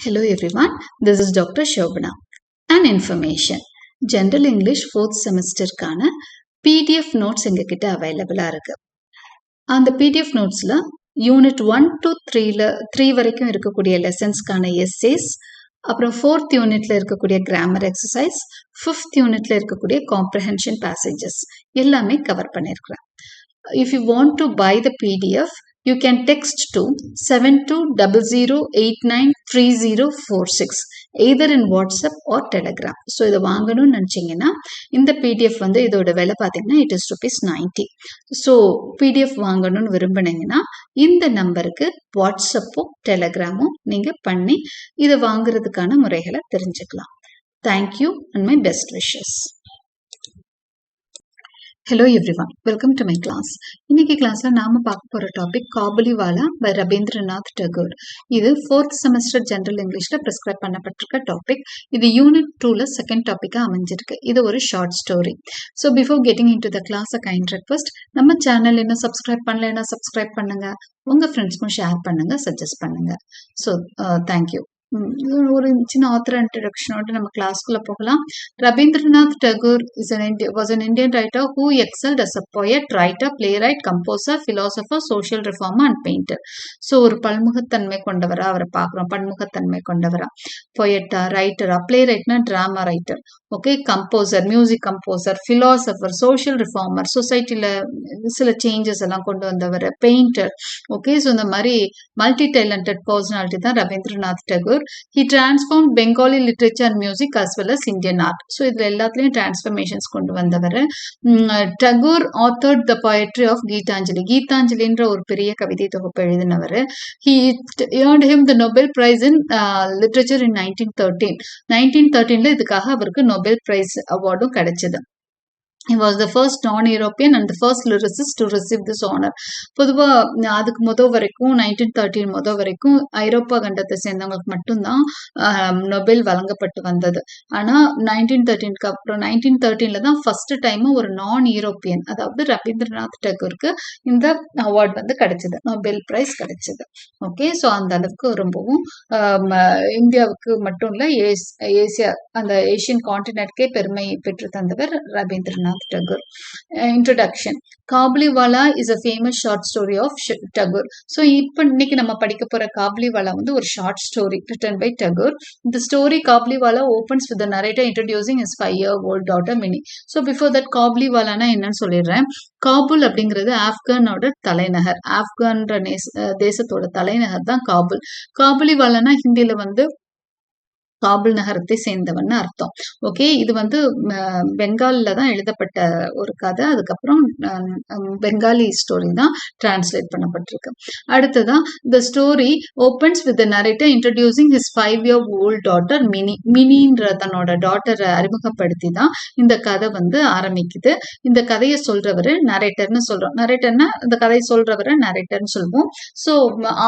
Hello everyone, this is Dr. Shobana. An information. General English fourth செமஸ்டருக்கான PDF notes எங்ககிட்ட அவைலபிளாக இருக்கு அந்த PDF நோட்ஸில் யூனிட் ஒன் டு த்ரீல த்ரீ வரைக்கும் இருக்கக்கூடிய லெசன்ஸ்க்கான எஸ்ஏஸ் அப்புறம் ஃபோர்த் யூனிட்ல இருக்கக்கூடிய கிராமர் எக்ஸசைஸ் ஃபிஃப்த் யூனிட்ல இருக்கக்கூடிய காம்ப்ரஹென்ஷன் பேசேஜஸ் எல்லாமே கவர் பண்ணியிருக்கிறேன் if you want to buy the PDF you can text to 7200893046 either in WhatsApp or Telegram. So இதை வாங்கணும்னு நினச்சிங்கன்னா இந்த பிடிஎஃப் வந்து இதோட விலை பார்த்தீங்கன்னா it is rupees ninety so PDF வாங்கணும்னு விரும்பினீங்கன்னா இந்த நம்பருக்கு வாட்ஸ்அப்பும் டெலகிராமும் நீங்கள் பண்ணி இதை வாங்குறதுக்கான முறைகளை தெரிஞ்சுக்கலாம். Thank you and my best wishes hello everyone welcome to my class இன்னைக்கு கிளாஸ்ல நாம பார்க்க போற டாபிக் காபுலிவாலா பை ரவீந்திரநாத் டகோர். இது ஃபோர்த் செமஸ்டர் ஜெனரல் இங்கிலீஷ்ல பிரிஸ்கிரைப் பண்ணப்பட்டிருக்க டாபிக் இது யூனிட் டூல செகண்ட் டாபிக்கா அமைஞ்சிருக்கு. இது ஒரு short story so before getting into the class a kind request நம்ம சேனல் என்ன சப்ஸ்கிரைப் பண்ணலைன்னா சப்ஸ்கிரைப் பண்ணுங்க. உங்க ஃப்ரெண்ட்ஸ்க்கும் ஷேர் பண்ணுங்க சஜஸ்ட் பண்ணுங்க. ஸோ தேங்க்யூ uh, ஒரு சின்ன ஆத்தர் இன்ட்ரடக்ஷனோட நம்ம கிளாஸ்க்குள்ள போகலாம். Rabindranath Tagore is an was an Indian writer who excelled as a poet writer playwright composer philosopher social reformer and painter so ஒரு பன்முகத்தன்மை கொண்டவரா அவரை பார்க்குறோம். பன்முகத்தன்மை கொண்டவரா. பொயட்டா ரைட்டரா play ரைட்னா drama writer okay composer music composer philosopher social reformer சொசைட்டியில் சில சேஞ்சஸ் எல்லாம் கொண்டு வந்தவர் பெயிண்டர் ஓகே ஸோ இந்த மாதிரி மல்டி டேலண்டட் பர்சனாலிட்டி தான் Rabindranath Tagore he transform Bengali literature and music as well as Indian art so இதில் எல்லாத்துலேயும் டிரான்ஸ்ஃபர்மேஷன்ஸ் கொண்டு வந்தவர். Tagore authored the poetry of Gitanjali கீதாஞ்சலின்ற ஒரு பெரிய கவிதை தொகுப்பு எழுதினவர். He earned him the Nobel prize in literature in nineteen thirteen nineteen தேர்ட்டீனில் இதுக்காக அவருக்கு நொபெல் நோபல் பிரைஸ் அவார்டும் கிடைச்சது he was the first non European and the first lyricist to receive this honour பொதுவாக அதுக்கு முத வரைக்கும் நைன்டீன் தேர்ட்டின் முத வரைக்கும் ஐரோப்பா கண்டத்தை சேர்ந்தவங்களுக்கு மட்டும்தான் நொபெல் வழங்கப்பட்டு வந்தது. ஆனால் நைன்டீன் தேர்ட்டின்க்கு அப்புறம் நைன்டீன் தேர்ட்டீனில் தான் ஃபர்ஸ்ட் டைம் ஒரு நான் யூரோப்பியன் அதாவது ரவீந்திரநாத் டகூருக்கு இந்த அவார்ட் வந்து கிடைச்சது. நொபெல் பிரைஸ் கிடைச்சது. ஓகே ஸோ அந்த அளவுக்கு ரொம்பவும் இந்தியாவுக்கு மட்டும் இல்லை ஏசியா அந்த ஏஷியன் காண்டினென்ட்கே பெருமை பெற்று தந்தவர் Rabindranath. Rabindranath Tagore. Uh, introduction. Kabuliwala is a famous short story of Tagore so இப்போ இன்னைக்கு நம்ம படிக்க போற காபுலிவாலா வந்து ஒரு short story written by Tagore இந்த story Kabuliwala opens with narrator introducing is five year old daughter Mini so before that காபுலிவாலானா என்னன்னு சொல்லிடுறேன். காபுல் அப்படிங்கிறது ஆப்கானோட தலைநகர். ஆப்கான்ற தேசத்தோட தலைநகர் தான் காபுல் காபுலிவாலானா ஹிந்தியில் வந்து காபுல் நகரத்தை சேர்ந்தவன் அர்த்தம். ஓகே இது வந்து பெங்காலில் தான் எழுதப்பட்ட ஒரு கதை. அதுக்கப்புறம் பெங்காலி ஸ்டோரி தான் டிரான்ஸ்லேட் பண்ணப்பட்டிருக்கு. அடுத்ததான் the story opens with narrator introducing his five year old daughter Mini மினின்ற தன்னோட டாட்டரை அறிமுகப்படுத்தி தான் இந்த கதை வந்து ஆரம்பிக்குது. இந்த கதையை சொல்றவர் நரேட்டர்னு சொல்றோம். நரேட்டர்னா இந்த கதையை சொல்றவர் நரேட்டர்னு சொல்லுவோம். ஸோ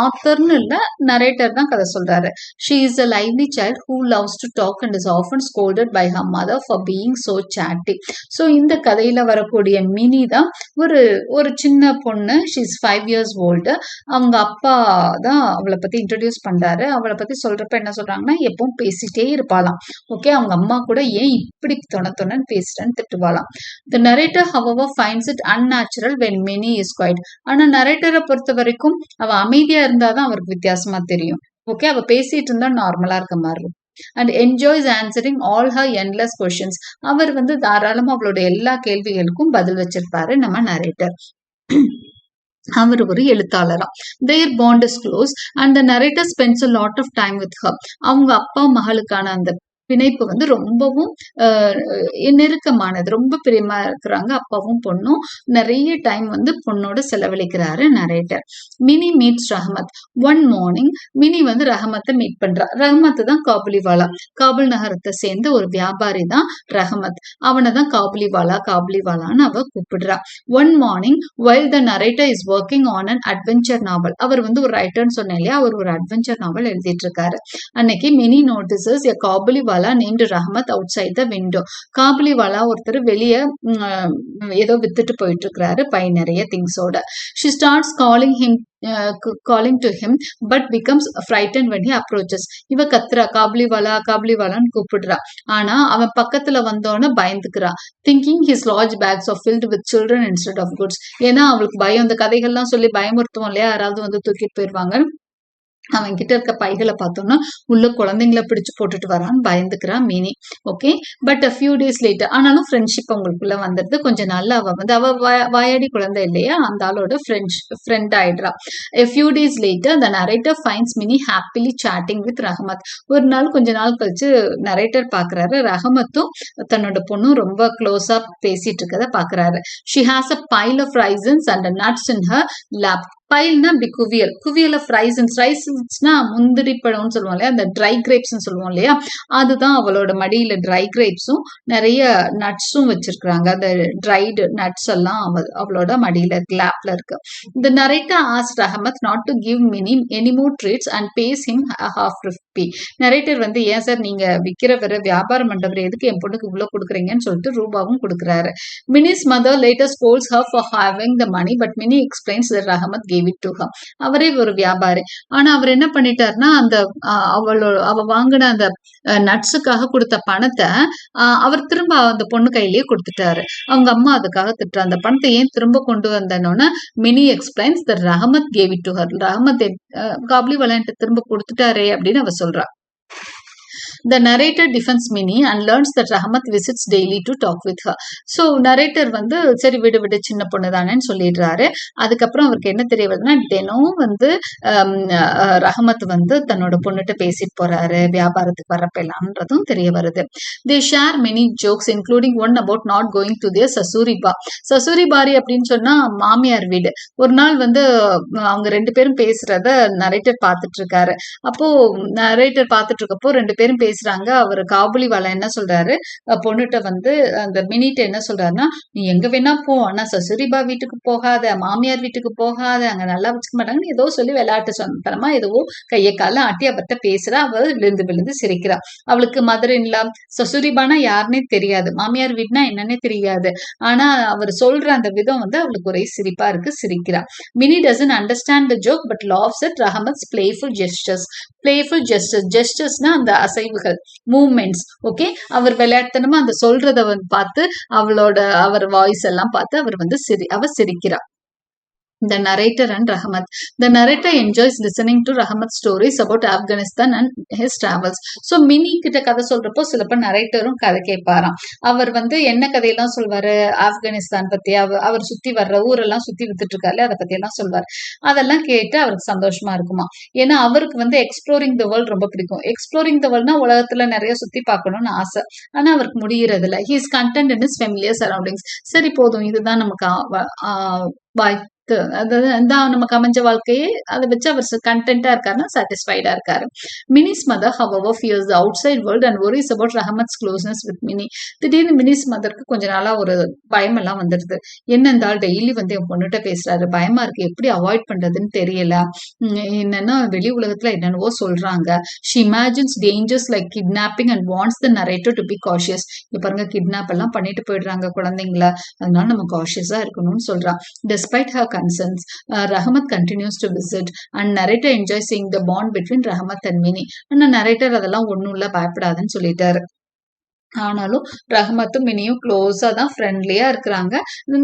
ஆத்தர்னு இல்லை நரேட்டர் தான் கதை சொல்றாரு. She is a lively child who loves to talk and is often scolded by her mother for being so chatty. So இந்த கதையில் வரக்கூடிய மினி தான் ஒரு ஒரு சின்ன பொண்ணு. ஷீஸ் ஃபைவ் இயர்ஸ் ஓல்டு அவங்க அப்பா தான் அவளை பற்றி இன்ட்ரடியூஸ் பண்ணுறாரு அவளை பற்றி சொல்கிறப்ப என்ன சொல்கிறாங்கன்னா எப்பவும் பேசிட்டே இருப்பாளாம். ஓகே அவங்க அம்மா கூட ஏன் இப்படி தொண தொணன்னு பேசுறேன்னு திட்டுவாளாம். The narrator however finds it unnatural when Mini is quiet ஆனால் நரேட்டரை பொறுத்த வரைக்கும் அவள் அமைதியாக இருந்தால் தான் அவருக்கு வித்தியாசமாக தெரியும். ஓகே அவள் பேசிட்டு இருந்தால் நார்மலாக இருக்க மாதிரி இருக்கும். And enjoys answering all her endless questions அவர் வந்து தாராளமா அவளோட எல்லா கேள்விகளுக்கும் பதில் வச்சிருப்பாரு நம்ம நரேட்டர் அவர் ஒரு எழுத்தாளரா. Their bond is close and the narrator spends a lot of time with her அவங்க அப்பா மகளுக்கான அந்த பிணைப்பு வந்து ரொம்பவும் நெருக்கமானது. ரொம்ப பிரியமா இருக்கிறாங்க அப்பாவும் பொண்ணும். நிறைய டைம் வந்து பொண்ணோட செலவழிக்கிறாரு narrator Mini meets Rahmat. One morning Mini வந்து ரஹமத்தை மீட் பண்றா. ரஹமத் தான் காபுலிவாலா. காபுல் நகரத்தை சேர்ந்த ஒரு வியாபாரி தான் ரஹமத். அவனை தான் காபுலிவாலா காபுலிவாலான்னு அவ கூப்பிடுறா. One morning while the narrator is working on an adventure novel அவர் வந்து ஒரு ரைட்டர்னு சொன்னேன் இல்லையா? அவர் ஒரு அட்வென்ச்சர் நாவல் எழுதிட்டு இருக்காரு. அன்னைக்கு Mini notices Kabuliwala Vala named Rahmat outside the window Kabuliwala ஒருத்தர் வெளியே ஏதோ வித்துட்டு போயிட்டு இருக்கிறாரு பை நிறைய திங்ஸோட. She starts calling him calling to him but becomes frightened when he approaches இவ கத்துறா காப்லிவாலா காப்லிவாலான்னு கூப்பிடுறா. ஆனா அவன் பக்கத்துல வந்தோன்னு பயந்துக்கிறா. Thinking his large bags of filled with children instead of goods ஏன்னா அவளுக்கு பயம் இந்த கதைகள்லாம் சொல்லி பயமுறுத்துவோம் இல்லையா? யாராவது வந்து தூக்கிட்டு போயிடுவாங்க அவன் கிட்ட இருக்க பைகளை பார்த்தோம்னா உள்ள குழந்தைங்களை பிடிச்சு போட்டுட்டு வரான்னு பயந்துக்கிறான் Mini. Okay but a few days later ஆனாலும் ஃப்ரெண்ட்ஷிப் அவங்களுக்குள்ள வந்துடுது. கொஞ்ச நாள்ல அவ வந்து அவ வாயாடி குழந்தை இல்லையா? அந்த ஆளோட friends friend ஆயிடுறா. A few days later the narrator finds Mini happily chatting with Rahmat ஒரு நாள் கொஞ்ச நாள் கழிச்சு நரேட்டர் பாக்குறாரு. ரஹமத்தும் தன்னோட பொண்ணும் ரொம்ப க்ளோஸா பேசிட்டு இருக்கதை பாக்குறாரு. She has a pile of raisins and nuts in her lap பைல்னா அப்படி குவியல். குவியல் ஆஃப் ரைசன்ஸ் ரைசன்ஸ்னா முந்திரி பழம்னு சொல்லுவோம் இல்லையா? அந்த ட்ரை கிரேப்ஸ்னு சொல்லுவோம் இல்லையா? அதுதான் அவளோட மடியில ட்ரை கிரேப்ஸும் நிறைய நட்ஸும் வச்சிருக்கிறாங்க. அந்த ட்ரைடு நட்ஸ் எல்லாம் அவ அவளோட மடியில லேப்ல இருக்கு. இந்த narrator asked Ahmad not to give Mini any treats and pays him half a narrator வந்து ஏன் சார் நீங்க விக்கிறவர் வியாபாரம் பண்றவர் எதுக்கு என் பொண்ணுக்கு இவ்வளவு கொடுக்குறீங்கன்னு சொல்லிட்டு ரூபாவும் கொடுக்குறாரு. Mini's mother later scolds her for having the money but Mini explains Rahmat gave it to him அவரே ஒரு வியாபாரி. ஆனா அவர் என்ன பண்ணிட்டாருன்னா அந்த அவளோ அவளோட அவ வாங்கின அந்த நட்ஸுக்காக கொடுத்த பணத்தை ஆஹ், அவர் திரும்ப அந்த பொண்ணு கையிலேயே கொடுத்துட்டாரு. அவங்க அம்மா அதுக்காக திட்டுற அந்த பணத்தை ஏன் திரும்ப கொண்டு வந்தனோன்னா mini explains the Rahmat cave to her. Rahmat காப்லி விளையாண்டு திரும்ப கொடுத்துட்டாரே அப்படின்னு அவ சொல்றா. The narrator defends Minnie and learns that Rahmat visits daily to talk with her. So narrator வந்து சரி விடு விடு சின்ன பொண்ணு தானேன்னு சொல்லிடுறாரு. அதுக்கப்புறம் அவருக்கு என்ன தெரிய வருதுன்னா தினம் வந்து ரஹமத் வந்து தன்னோட பொண்ணுகிட்ட பேசிட்டு போறாரு. வியாபாரத்துக்கு வரப்பெல்லாம்ன்றதும் தெரிய வருது. They share many jokes including one about not going to their சசூரிபா சசூரிபாரி அப்படின்னு சொன்னா மாமியார் வீடு. ஒரு நாள் வந்து அவங்க ரெண்டு பேரும் பேசுறத நரேட்டர் பார்த்துட்டு இருக்காரு. அப்போ நரேட்டர் பார்த்துட்டு இருக்கப்போ ரெண்டு பேரும் பேசுறாங்க. அவர் காபுலிவாலா என்ன சொல்றாரு? பொண்ணுகிட்ட வந்து அந்த மினிட்ட என்ன சொல்றாருன்னா நீ எங்க வேணா போ. ஆனா சசுரிபா வீட்டுக்கு போகாத மாமியார் வீட்டுக்கு போகாத அங்க நல்லா வச்சுக்க மாட்டாங்கன்னு ஏதோ சொல்லி விளையாட்டு சொன்னமா ஏதோ கையை கால ஆட்டி அவர்கிட்ட பேசுறா. அவ விழுந்து விழுந்து சிரிக்கிறா. அவளுக்கு மதர் இன்லா சசுரிபானா யாருன்னே தெரியாது. மாமியார் வீட்னா என்னன்னே தெரியாது. ஆனா அவர் சொல்ற அந்த விதம் வந்து அவளுக்கு ஒரே சிரிப்பா இருக்கு சிரிக்கிறா. Mini doesn't understand the joke but loves it Rahmat's playful gestures playful gestures ஜெஸ்டர்ஸ்னா அந்த அசைவு செயல்கள் மூமெண்ட்ஸ் ஓகே அவர் விளையாட்டுனமா அந்த சொல்றத வந்து பார்த்து அவளோட அவர் வாய்ஸ் எல்லாம் பார்த்து அவர் வந்து சிரி அவ சிரிக்கிறார் The narrator and Rahmat. The narrator enjoys listening to Rahmat's stories about Afghanistan and his travels. So Mini கிட்ட கதை சொல்றப்போ சிலப்ப நரேட்டரும் கதை கேட்பாராம். அவர் வந்து என்ன கதையெல்லாம் சொல்வாரு? ஆப்கானிஸ்தான் பத்தி அவர் சுத்தி வர்ற ஊரெல்லாம் சுத்தி வித்துட்டு இருக்காரு அதை பத்தி எல்லாம் சொல்வார். அதெல்லாம் கேட்டு அவருக்கு சந்தோஷமா இருக்குமா ஏன்னா அவருக்கு வந்து எக்ஸ்ப்ளோரிங் த வேர்ல்ட் ரொம்ப பிடிக்கும். எக்ஸ்ப்ளோரிங் த வேர்ல்ட்னா உலகத்துல நிறைய சுத்தி பார்க்கணும்னு ஆசை. ஆனா அவருக்கு முடியறது இல்லை he's content in his familiar surroundings சரி போதும். இதுதான் நமக்கு ஆ- அதாவது அதான் நமக்கு அமைஞ்ச வாழ்க்கையே அதை வச்சு அவர் கண்டென்ட்டா இருக்காருன்னா சாட்டிஸ்ஃபைடா இருக்காரு Mini's mother however fears outside world and worries about Rahmat's closeness with Mini திடீர்னு மினிஸ் மதருக்கு கொஞ்ச நாளா ஒரு பயம் எல்லாம் வந்துடுது என்ன இருந்தாலும் டெய்லி வந்து என் பொண்ணுகிட்ட பேசுறாரு பயமா இருக்கு எப்படி அவாய்ட் பண்றதுன்னு தெரியல என்னன்னா வெளி உலகத்துல என்னென்னவோ சொல்றாங்க she imagines dangers like kidnapping and wants the narrator to be cautious இப்போ பாருங்க கிட்னாப் எல்லாம் பண்ணிட்டு போயிடுறாங்க குழந்தைங்கள அதனால நம்ம காஷியஸா இருக்கணும்னு சொல்றான் despite her concerns uh, rahmat continues to visit and narrator enjoys seeing the bond between rahmat and mini And the narrator அதெல்லாம் ஒண்ணும் இல்ல பயப்படாதுன்னு சொல்லிட்டாரு ஆனாலும் ரஹமத்தும் மினியும் க்ளோஸாக தான் ஃப்ரெண்ட்லியா இருக்கிறாங்க.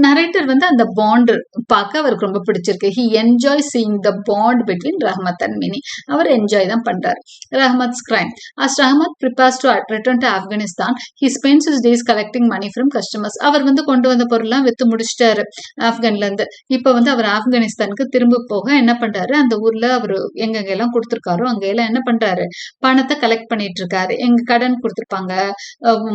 நரேட்டர் வந்து அந்த பாண்ட் பார்க்க அவருக்கு ரொம்ப பிடிச்சிருக்கு. He enjoy seeing the bond between Rahmat and Mini our enjoy தான் பண்றாரு. Rahmat's crime as Rahmat prepares to return to Afghanistan he spends his days collecting money from customers அவர் வந்து கொண்டு வந்த பொருள்லாம் வித்து முடிச்சிட்டாரு ஆப்கான்லேருந்து இருந்து. வந்து அவர் ஆப்கானிஸ்தானுக்கு திரும்ப போக என்ன பண்றாரு? அந்த ஊர்ல அவர் எங்கெங்க எல்லாம் கொடுத்துருக்காரோ அங்கெல்லாம் என்ன பண்றாரு? பணத்தை கலெக்ட் பண்ணிட்டு இருக்காரு. எங்க கடன் கொடுத்துருப்பாங்க.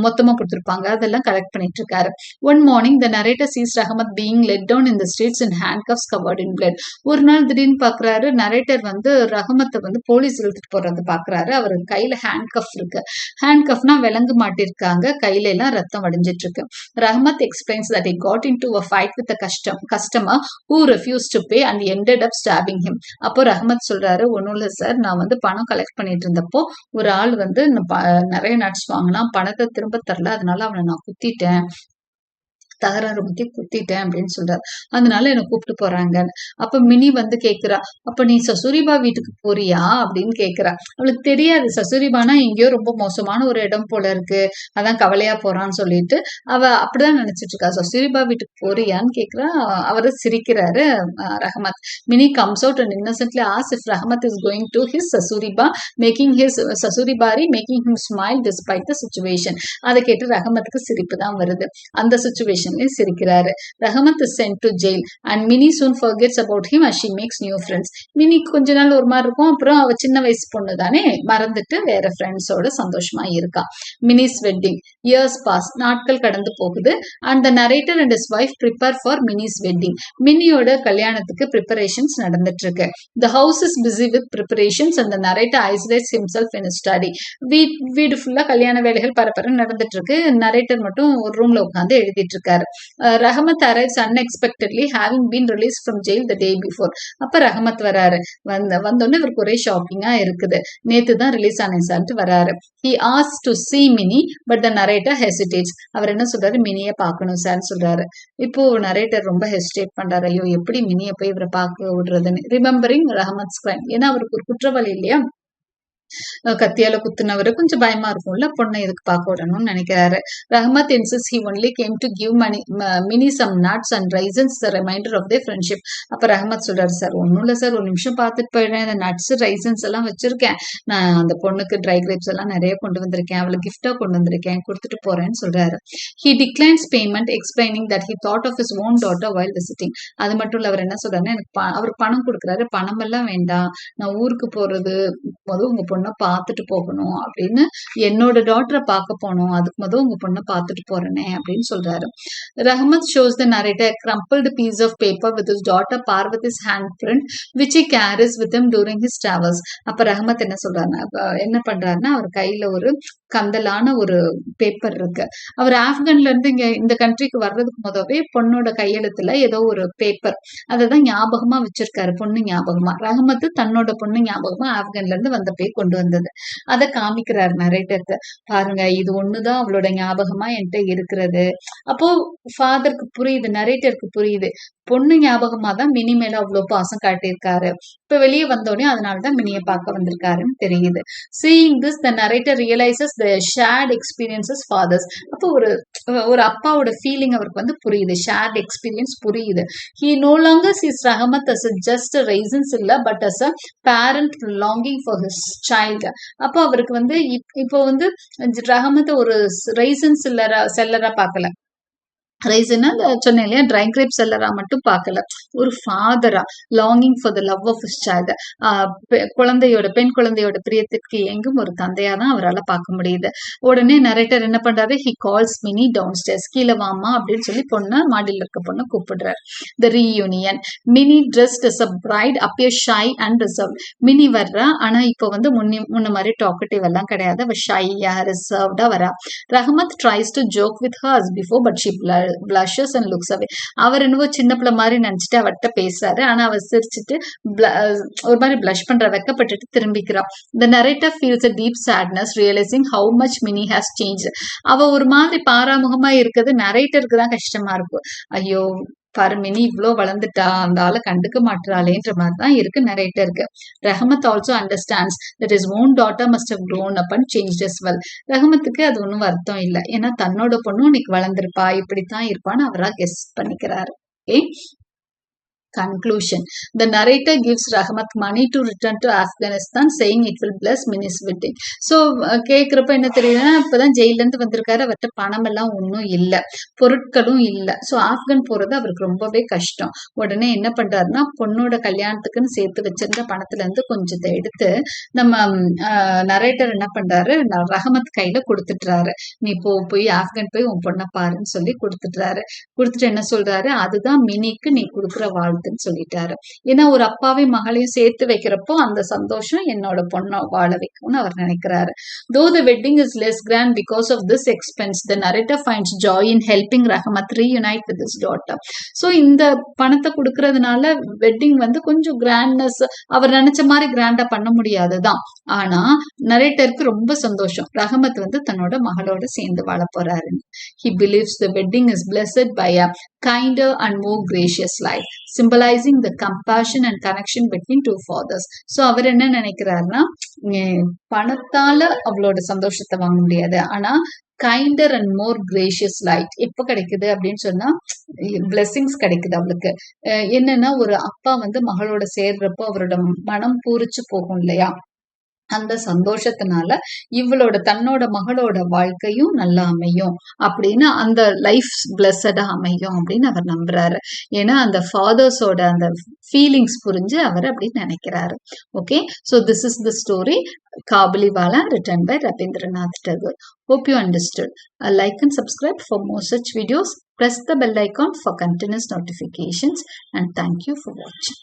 மொத்தமா கொடுத்துருப்பாங்க. அதெல்லாம் கலெக்ட் பண்ணிட்டு இருக்காரு one morning the narrator sees Rahmat being led down in the streets in handcuffs covered in blood ஒரு நாள் திடீர்னு பாக்குறாரு நரேட்டர் வந்து ரஹமத்தை வந்து போலீஸ் இழுத்துட்டு போறது பாக்குறாரு. அவர் கையில ஹேண்ட் கஃப் இருக்கு. ஹேண்ட் கஃப்னா விலங்கு மாட்டிருக்காங்க. கையில எல்லாம் ரத்தம் வடிஞ்சிட்டு இருக்கு Rahmat explains that I got into a fight with custom customer who refuse to pay and ended up stabbing him அப்போ ரஹமத் சொல்றாரு ஒன்றும் இல்லை சார் நான் வந்து பணம் கலெக்ட் பண்ணிட்டு இருந்தப்போ ஒரு ஆள் வந்து ப- நிறைய நட்ஸ் வாங்கினா பணத்தை திரும்ப தரல. அதனால அவனை நான் குத்திட்டேன். தகராறு பத்தி குத்திட்டேன் அப்படின்னு சொல்றாரு. அதனால என்னை கூப்பிட்டு போறாங்க. அப்ப மினி வந்து கேக்குறா அப்ப நீ சசுரிபா வீட்டுக்கு போறியா? அப்படின்னு கேக்குறா. அவளுக்கு தெரியாது. சசுரிபானா எங்கேயோ ரொம்ப மோசமான ஒரு இடம் போல இருக்கு. அதான் கவலையா போறான்னு சொல்லிட்டு அவ அப்படிதான் நினைச்சிட்டு இருக்கா. சசுரிபா வீட்டுக்கு போறியான்னு கேக்குறா. அவரு சிரிக்கிறாரு அஹ், Rahmat. Mini comes out and innocently as if Rahmat is going to his சசூரிபா making his சசூரிபாரி making him smile despite the situation அதை கேட்டு ரஹமத்துக்கு சிரிப்பு தான் வருது. அந்த சுச்சுவேஷன் சுச்சுவேஷன்லயும் சிரிக்கிறாரு Rahmat is sent to jail and Mini soon forgets about him as she makes new friends Mini கொஞ்ச நாள் ஒரு மாதிரி இருக்கும். அப்புறம் அவ சின்ன வயசு பொண்ணு தானே? மறந்துட்டு வேற ஃப்ரெண்ட்ஸோட சந்தோஷமா இருக்கா. மினிஸ் வெட்டிங் இயர்ஸ் பாஸ் நாட்கள் கடந்து போகுது. And the narrator and his wife prepare for Mini's wedding மினியோட கல்யாணத்துக்கு ப்ரிப்பரேஷன்ஸ் நடந்துட்டு இருக்கு. The house is busy with preparations அந்த narrator isolates himself in study வீட் வீடு ஃபுல்லா கல்யாண வேலைகள் பரப்பரம் நடந்துட்டு இருக்கு. நரேட்டர் மட்டும் ஒரு ரூம்ல உட்காந்து எழுதிட்டு இருக்காரு. அஹ் Rahmat arrives unexpectedly having been release from jail the day before அப்ப ரஹமத் வராரு. வந்த வந்தோடனே இவருக்கு ஒரே ஷாக்கிங்கா இருக்குது. நேத்து தான் ரிலீஸ் ஆனேன் சார்ட்டு வராரு. He as to see Mini but the narrator hesitates அவர் என்ன சொல்றாரு? மினியை பார்க்கணும் சார்னு சொல்றாரு. இப்போ நரேட்டர் ரொம்ப ஹெசிடேட் பண்றாரு. ஐயோ எப்படி மினியை போய் இவரை பார்க்க விடுறதுன்னு? ரிமெம்பரிங் ரஹமத் ஸ்கிரைம் ஏன்னா அவருக்கு ஒரு குற்றவாளி இல்லையா? கத்தியால குத்துனவரு கொஞ்சம் பயமா இருக்கும்ல பொண்ணை எதுக்கு பார்க்க விடணும்னு நினைக்கிறாரு. Rahmat insists he only came to give money Mini some nuts and raisins the reminder of the friendship அப்ப ரஹமத் சொல்றாரு சார் ஒன்றும் இல்லை சார் ஒரு நிமிஷம் பார்த்துட்டு போயிடுறேன். இந்த நட்ஸ் ரைசன்ஸ் எல்லாம் வச்சிருக்கேன். நான் அந்த பொண்ணுக்கு ட்ரை கிரேப்ஸ் எல்லாம் நிறைய கொண்டு வந்திருக்கேன். அவளுக்கு கிஃப்டா கொண்டு வந்திருக்கேன். கொடுத்துட்டு போறேன்னு சொல்றாரு. He declines payment explaining that he thought of his own daughter while visiting அது மட்டும் இல்ல அவர் என்ன சொல்றாருன்னா எனக்கு அவர் பணம் கொடுக்குறாரு. பணம் எல்லாம் வேண்டாம். நான் ஊருக்கு போறது போது உங்க பொண்ணு பார்த்துட்டு போகணும் அப்படின்னு என்னோட டாட்டரை பார்க்க போகணும். அதுக்கு முதல் உங்க பொண்ணை பார்த்துட்டு போறேனே அப்படின்னு சொல்றாரு. Rahmat shows the narrator crumpled piece of paper with his daughter Parvati's hand print which he carries with him during his travels அப்ப ரஹமத் என்ன சொல்றாருன்னா என்ன பண்றாருன்னா அவர் கையில ஒரு கந்தலான ஒரு பேப்பர் இருக்கு. அவர் ஆப்கான்ல இருந்து இங்க இந்த கண்ட்ரிக்கு வர்றதுக்கு முதவே பொண்ணோட கையெழுத்துல ஏதோ ஒரு பேப்பர் அதை தான் ஞாபகமா வச்சிருக்காரு பொண்ணு ஞாபகமா. ரஹமத்து தன்னோட பொண்ணு ஞாபகமா ஆப்கான்ல இருந்து வந்த போய் கொண்டு வந்தது. அதை காமிக்கிறார் நரேட்டருக்கு பாருங்க இது ஒண்ணுதான் அவளோட ஞாபகமா என்கிட்ட இருக்கிறது. அப்போ ஃபாதருக்கு புரியுது நரேட்டருக்கு புரியுது. பொண்ணு ஞாபகமா தான் மினி மேல அவ்வளவு பாசம் காட்டியிருக்காரு. இப்ப வெளியே வந்தோடனே அதனாலதான் மினிய பார்க்க வந்திருக்காருன்னு தெரியுது. Seeing this the narrator realises the shared experiences fathers அப்போ ஒரு ஒரு அப்பாவோட ஃபீலிங் அவருக்கு வந்து புரியுது. ஷேர்ட் எக்ஸ்பீரியன்ஸ் புரியுது. He no longer sees Rahmat as just raisins இல்லை but as a parent longing for his child அப்போ அவருக்கு வந்து இப்- இப்போ வந்து ரஹமத் ஒரு ரைசன் செல்லரா செல்லரா பார்க்கல. ரைசனா சொன்னேன் இல்லையா? ட்ரை கிரேப் செல்லரா மட்டும் பார்க்கல. ஒரு ஃபாதரா longing for the love of his child குழந்தையோட பெண் குழந்தையோட பிரியத்திற்கு எங்கும் ஒரு தந்தையா தான் அவரால் பார்க்க முடியுது. உடனே நரேட்டர் என்ன பண்றாரு? He calls Mini downstairs கீழே வாமா அப்படின்னு சொல்லி பொண்ணை மாடியில் இருக்க பொண்ணை கூப்பிடுறாரு. The reunion Mini dressed as a bride appears shy and reserve Mini வர்றா ஆனா இப்போ வந்து முன்னே முன்ன மாதிரி டாக்கட்டிவ் எல்லாம் கிடையாது. அவ ஷையா ரிசர்வ்டா வரா. Rahmat tries to joke with her as before but she blushes and looks away. அவர் என்னவோ சின்ன பிள்ளை மாதிரி நினைச்சிட்டு அவர்கிட்ட பேசுறாரு. ஆனா அவர் சிரிச்சிட்டு ஒரு மாதிரி பிளஷ் பண்ற வெக்கப்பட்டுட்டு திரும்பிக்கிறா the narrator feels a deep sadness realising how much Mini has change அவ ஒரு மாதிரி பாராமுகமா இருக்கிறது நரேட்டருக்கு தான் கஷ்டமா இருக்கும் ஐயோ பர்மினி மினி வளர்ந்துட்டா அந்த ஆளை கண்டுக்க மாட்டாளேன்ற மாதிரி தான் இருக்கு. நரேட்டருக்கு Rahmat also understands that his own daughter must have grown up and change as well ரஹமத்துக்கு அது ஒன்றும் வருத்தம் இல்லை. ஏன்னா தன்னோட பொண்ணும் இன்னைக்கு வளர்ந்துருப்பா இப்படித்தான் இருப்பான்னு அவராக கெஸ் பண்ணிக்கிறாரு. Okay Conclusion. The narrator gives Rahmat money to return to Afghanistan, saying it will bless Mini's wedding. So uh, கேட்குறப்ப என்ன தெரியுதுன்னா இப்போதான் ஜெயிலேருந்து வந்திருக்காரு. அவர்கிட்ட பணம் எல்லாம் ஒன்றும் இல்லை. பொருட்களும் இல்லை. ஸோ ஆப்கன் போகிறது அவருக்கு ரொம்பவே கஷ்டம். உடனே என்ன பண்ணுறாருன்னா பொண்ணோட கல்யாணத்துக்குன்னு சேர்த்து வச்சிருந்த பணத்துலேருந்து கொஞ்சத்தை எடுத்து நம்ம நரேட்டர் என்ன பண்ணுறாரு ரஹமத் கையில் கொடுத்துட்றாரு நீ போ போய் ஆப்கன் போய் உன் பொண்ணை பாருன்னு சொல்லி கொடுத்துட்றாரு கொடுத்துட்டு என்ன சொல்றாரு? அதுதான் மினிக்கு நீ கொடுக்குற அப்படின்னு சொல்லிட்டாரு. ஏன்னா ஒரு அப்பாவையும் மகளையும் சேர்த்து வைக்கிறப்போ அந்த சந்தோஷம் என்னோட பொண்ணை வாழ வைக்கும்னு அவர் நினைக்கிறாரு. Though the wedding is less grand because of this expense the narrator finds joy in helping Rahmat reunite with this daughter so இந்த பணத்தை கொடுக்கறதுனால வெட்டிங் வந்து கொஞ்சம் கிராண்ட்னஸ் அவர் நினைச்ச மாதிரி கிராண்டா பண்ண முடியாதுதான். ஆனா நரேட்டருக்கு ரொம்ப சந்தோஷம். ரஹமத் வந்து தன்னோட மகளோட சேர்ந்து வாழ போறாருன்னு. He believes the wedding is blessed by a kinder and more gracious life. Symbolizing the compassion and connection between two fathers. So அவர் என்ன நினைக்கிறாருன்னா பணத்தால அவளோட சந்தோஷத்தை வாங்க முடியாது. ஆனா kinder and more gracious light எப்போ கிடைக்குது அப்படின்னு சொன்னா பிளெஸிங்ஸ் கிடைக்குது அவளுக்கு. என்னன்னா ஒரு அப்பா வந்து மகளோட சேர்றப்போ அவரோட மனம் பூரிச்சு போகும் இல்லையா? அந்த சந்தோஷத்தினால இவளோட தன்னோட மகளோட வாழ்க்கையும் நல்லா அமையும் அப்படின்னு அந்த லைஃப் பிளஸடா அமையும் அப்படின்னு அவர் நம்புறாரு. ஏன்னா அந்த ஃபாதர்ஸோட அந்த ஃபீலிங்ஸ் புரிஞ்சு அவர் அப்படி நினைக்கிறாரு. Okay so this is the story Kabuliwala written by Rabindranath Tagore hope you understood like and subscribe for more such videos videos. The bell icon for continuous notifications and thank you for வாட்சிங்.